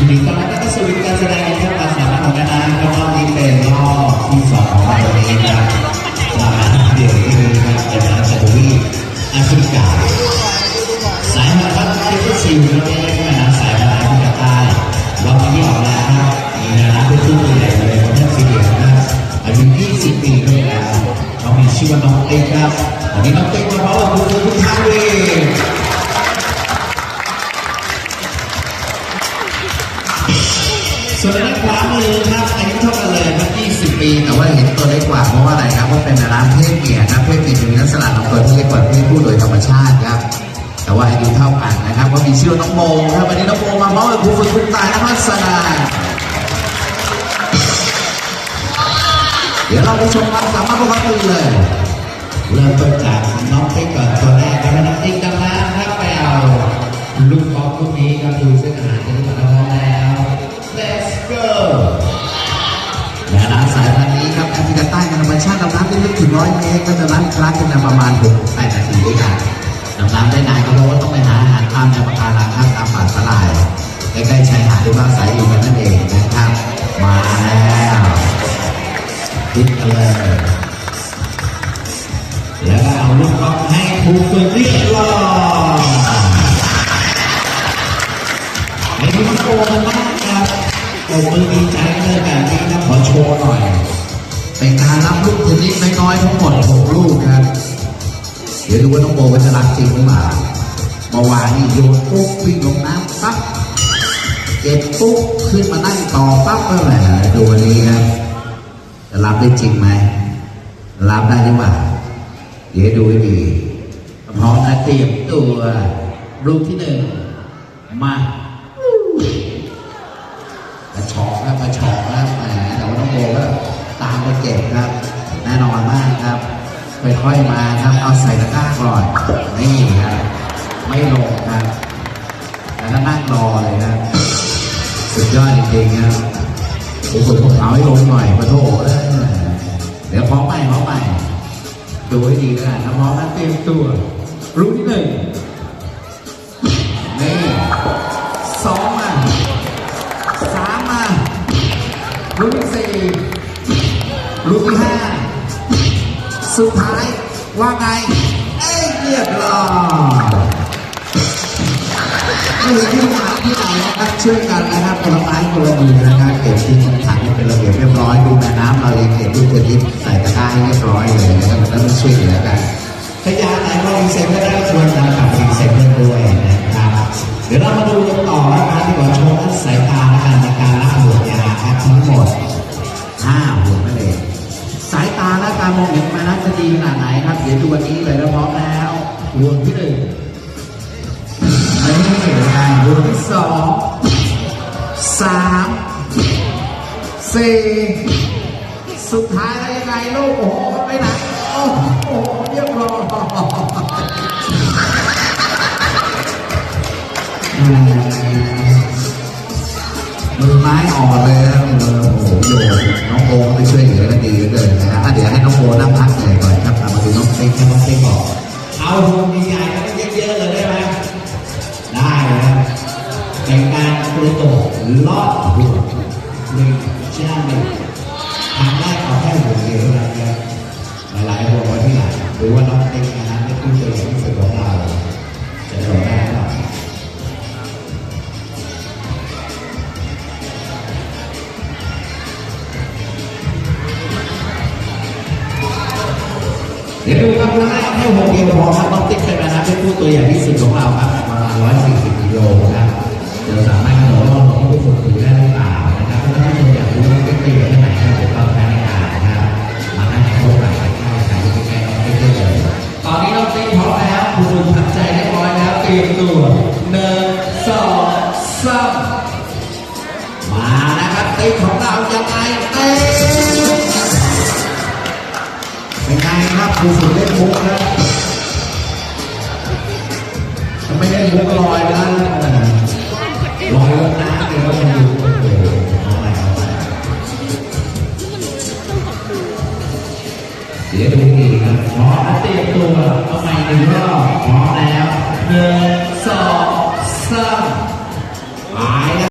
ทีนี้ตอนนั้นก็สู่การแสดงนะครับความสามารถของคณะแล้วก็นี่เป็นรอบที่สองของเราวันนี้นะครับมาเดี๋ยวนี้นะครับเป็นนักจักรวีแอฟริกาสายมาครับเทปซิลแล้วก็แม่น้ำสายมาแอฟริกาใต้รอบนี้ออกแล้วครับมีนะครับเป็นผู้ตัวใหญ่เลยคนที่สีเหลืองนะครับอายุ20ปีด้วยแล้วเขามีชื่อว่าน้องเอ็กครับวันนี้น้องเอ็ก ส่วนด้านขวามือครับอายุเท่ากันเลยครับ20 ปี แต่ว่าเห็นตัวเล็กกว่าเพราะว่าอะไรครับเพราะเป็นร้านเพศเมียครับเพศเมียจะมีลักษณะลำตัวที่เล็กกว่าเพศผู้โดยธรรมชาติครับ แต่ว่าอายุเท่ากันนะครับก็มีชื่อน้องโมครับวันนี้น้องโมมาพร้อมกับครูฝึกคุณตายนภัสนาเดี๋ยวเราไปชมความสามารถของเขากันเลยเริ่มต้นจากน้องเต้ก่อนตัวแรกครับน้องติ๊กดังน้ำครับไปเอาลูกกอล์ฟลูกนี้ครับดูเส้น แอฟริกาใต้ธรรมชาติดำน้ำได้ลึกถึงร้อยเมตรก็จะน้ำครั้งกันประมาณ6 8นาทีด้วยกันดำน้ำได้นานก็เพราะว่าต้องไปหาอาหารตามแนวปะการังข้างตามป่าสลายใกล้ๆชายหาดที่ว่าอายอยู่กันนั่นเองนะครับมาแล้วติดกันเลยแล้วก็เอาลูกกอล์ฟให้ถูกตัวเรียบร้อยไอ้ที่มันโกงมากครับโอ้มือดีใจเลยแบบนี้ ครับลูกเทนนิสน้อยๆทั้งหมด6ลูกครับเดี๋ยวดูว่าน้องโบว่าจะรักจริงหรือเปล่าเมื่อวานนี่โยนปุ๊บวิ่งลงน้ำปั๊บเก็บปุ๊บขึ้นมานั่งต่อปั๊บเมื่อไหร่ดูวันนี้ครับจะรับได้จริงไหมรับได้หรือเปล่าเดี๋ยวดูให้ดีพร้อมนะเตรียมตัวรูปที่หนึ่งมา กระชอกครับกระชอกครั ตามไปเก็บครับ แน่นอนมากครับค่อยๆมาครับเอาใส่ตะกร้าก่อนนี่ครับไม่ลงครับแล้วก็นั่งรอเลยครับสุดยอดจริงๆครับโอ้โหผมเอาให้ลงหน่อยขอโทษเออเดี๋ยวพร้อมใหม่พร้อมใหม่ดูให้ดีแล้วกันถ้าพร้อมแล้วเตรียมตัวรูปที่หนึ่ง สุดท้ายว่าไง เอ้ยเรียบร้อยไม่ที่มาที่ไหนนะครับช่วยกันนะครับคนละไม้คนละมือนะครับเก็บที่ถังเป็นระเบียบเรียบร้อยดูแม่น้ำเราเองเก็บลูกเทนนิสใส่ตะก้าให้เรียบร้อยเลยนะครับมันต้องช่วยเหลือกันถ้ายาไหนก็รีเซ็ตก็ได้ชวนกันกับรีเซ็นด้วยนะครับเดี๋ยวเรามาดูกันต่อนะครับที่ว่าโชว์ทั้งสายตาและการในการรับห่วงยาครับทั้งหมดาและการมองเห็นมานัจะดีขนาดไหนครับ เดี๋ยวดูวันนี้เลยแล้วพร้อมแล้วห่วงที่หนึ่งไม่ให้เห็นงานบทที่สองสามสี่สุดท้ายแล้วยังไงลูกโอ้โหมันไปไหนโอ้โหเรียบร้อยมื มือไม้อ่อนเลยนะมือโอ้โหโยนน้องโบไปช่วยเหลือกันดีเลือเกินะครับอะเดี๋ยวให้น้องโบนั่งพักหน่อยก่อนครับเอามาดูน้องเต้ครับน้องเต้บอกเอาดวงใหญ่ๆกันเยอะๆเลยได้ไหมได้ครับเป็นการกระโดดลอดหัวหนึ่งชาหนึ่งทำได้เอาแค่หัวเดียวเท่านั้นครับหลายๆหัวไว้ที่หลังหรือว่าน้องเต็งนะไม่คุ้นเคยที่สุด ดี๋ยวดูครับว่าแค่หัวเดียวพอครับน้องติ๊กเป็นนะเป็นผู้ตัวใหญ่ที่สุดของเราครับประมาณ140กิโลครับเดี๋ยวสามารถกระโดดรอบของผู้ฝึกถือได้หรือเปล่านะครับถ้าท่านอยากรู้ว่าติ๊กเป็นยังไงครับเดี๋ยวตอนการในการนะครับมาให้พบกับการเข้าแข่งขันที่ใกล้ๆน้องติ๊กได้เลยตอนนี้น้องติ๊กพร้อมแล้วคุณลุงทำใจเรียบร้อยแล้วเตรียมตัวหนึ่งสองสามมานะครับติ๊กของเรายังไงเต้ ครับครูฝึกเล่นมุกนะไม่ได้มุกลอยนะลอยลงน้ำเลยก็มันอยู่โอ้โหเอาใหเดี๋ยวดูอีกครับพร้อมเตรียมตัวเอาใหม่หนึ่งรอบพร้อมแล้วหนึ่งสองสาม